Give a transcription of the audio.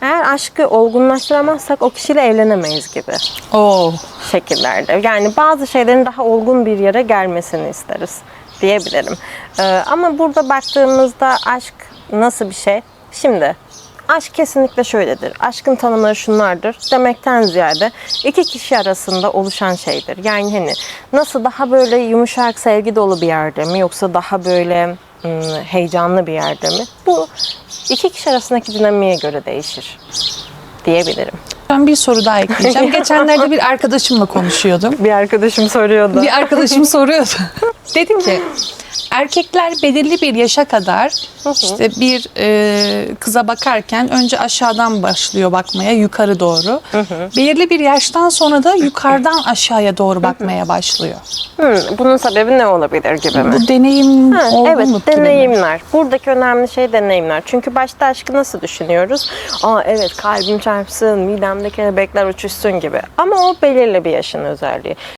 Eğer aşkı olgunlaştıramazsak o kişiyle evlenemeyiz gibi Oo. şekillerde. Yani bazı şeylerin daha olgun bir yere gelmesini isteriz diyebilirim. Ee, ama burada baktığımızda aşk nasıl bir şey? Şimdi aşk kesinlikle şöyledir. Aşkın tanımları şunlardır demekten ziyade iki kişi arasında oluşan şeydir. Yani hani nasıl daha böyle yumuşak sevgi dolu bir yerde mi yoksa daha böyle heyecanlı bir yerde mi? Bu iki kişi arasındaki dinamiğe göre değişir diyebilirim. Ben bir soru daha ekleyeceğim. Geçenlerde bir arkadaşımla konuşuyordum. Bir arkadaşım soruyordu. Bir arkadaşım soruyordu. Dedi ki erkekler belirli bir yaşa kadar işte bir e, kıza bakarken önce aşağıdan başlıyor bakmaya yukarı doğru. Belirli bir yaştan sonra da yukarıdan aşağıya doğru bakmaya başlıyor. Hmm, bunun sebebi ne olabilir gibi mi? Bu deneyim Ha, oldu evet, gibi mi? deneyimler. Buradaki önemli şey deneyimler. Çünkü başta aşkı nasıl düşünüyoruz? Aa evet kalbim çarpsın, midemde kelebekler uçuşsun gibi. Ama o belirli bir yaşın özelliği.